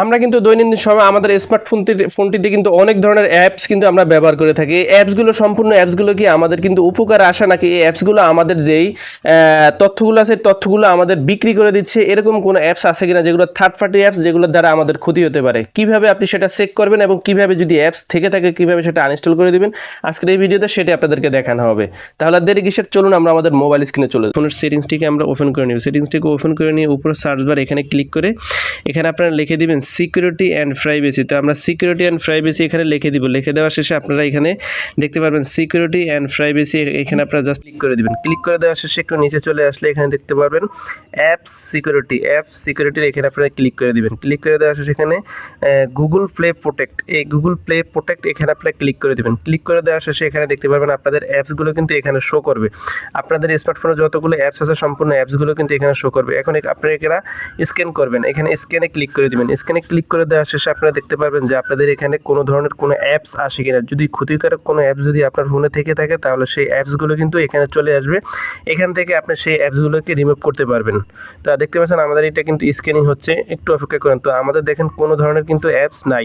আমরা কিন্তু দৈনন্দিন সময় আমাদের স্মার্টফোনটি ফোনটিতে কিন্তু অনেক ধরনের অ্যাপস কিন্তু আমরা ব্যবহার করে থাকি। এই অ্যাপসগুলো সম্পূর্ণ অ্যাপসগুলো কি আমাদের কিন্তু উপকার আসে নাকি? এই অ্যাপসগুলো আমাদের যেই তথ্যগুলো আছে তথ্যগুলো আমাদের বিক্রি করে দিচ্ছে। এরকম কোনো অ্যাপস আছে কিনা যেগুলো থার্ড পার্টি অ্যাপস যেগুলোর দ্বারা আমাদের ক্ষতি হতে পারে? কীভাবে আপনি সেটা চেক করবেন এবং কীভাবে যদি অ্যাপস থেকে থাকে, কীভাবে সেটা আনইনস্টল করে দিবেন? আজকের এই ভিডিওতে সেটা আপনাদেরকে দেখানো হবে। তাহলে দেরি কিসের? চলুন আমরা আমাদের মোবাইল স্ক্রিনে চলে। ফোনের সেটিংসটিকে আমরা ওপেন করে নিব সেটিংসটিকে ওপেন করে নিয়ে উপরে সার্চ বার এখানে ক্লিক করে, এখানে আপনারা লিখে দিবেন সিকিউরিটি অ্যান্ড প্রাইভেসি তো আমরা সিকিউরিটি অ্যান্ড প্রাইভেসি এখানে লিখে দিব। লিখে দেওয়ার শেষে আপনারা এখানে দেখতে পারবেন সিকিউরিটি অ্যান্ড প্রাইভেসি এখানে আপনারা জাস্ট ক্লিক করে দিবেন। ক্লিক করে দেওয়ার শেষে একটু নিচে চলে আসলে এখানে দেখতে পারবেন অ্যাপস সিকিউরিটি অ্যাপস সিকিউরিটির এখানে আপনারা ক্লিক করে দিবেন। ক্লিক করে দেওয়ার শেষে এখানে গুগল প্লে প্রোটেক্ট এই গুগল প্লে প্রোটেক্ট এখানে আপনারা ক্লিক করে দিবেন। ক্লিক করে দেওয়ার শেষে এখানে দেখতে পারবেন আপনাদের অ্যাপসগুলো কিন্তু এখানে শো করবে। আপনাদের স্মার্টফোনে যতগুলো অ্যাপস আছে, সম্পূর্ণ অ্যাপসগুলো কিন্তু এখানে শো করবে। এখন আপনারা এখানে স্ক্যান করবেন। এখানে স্ক্যানে ক্লিক করে দিবেন। স্ক্যানে ক্লিক করে দেওয়া শেষে আপনারা দেখতে পাবেন যে আপনাদের এখানে কোনো ধরনের কোনো অ্যাপস আসে কিনা। যদি ক্ষতিকারক কোনো অ্যাপস যদি আপনার ফোনে থেকে থাকে, তাহলে সেই অ্যাপসগুলো কিন্তু এখানে চলে আসবে। এখান থেকে আপনি সেই অ্যাপসগুলোকে রিমুভ করতে পারবেন। তা দেখতে পাচ্ছেন, আমাদের এটা কিন্তু স্ক্যানিং হচ্ছে। একটু অপেক্ষা করেন। তো আমাদের দেখেন কোনো ধরনের কিন্তু অ্যাপস নাই।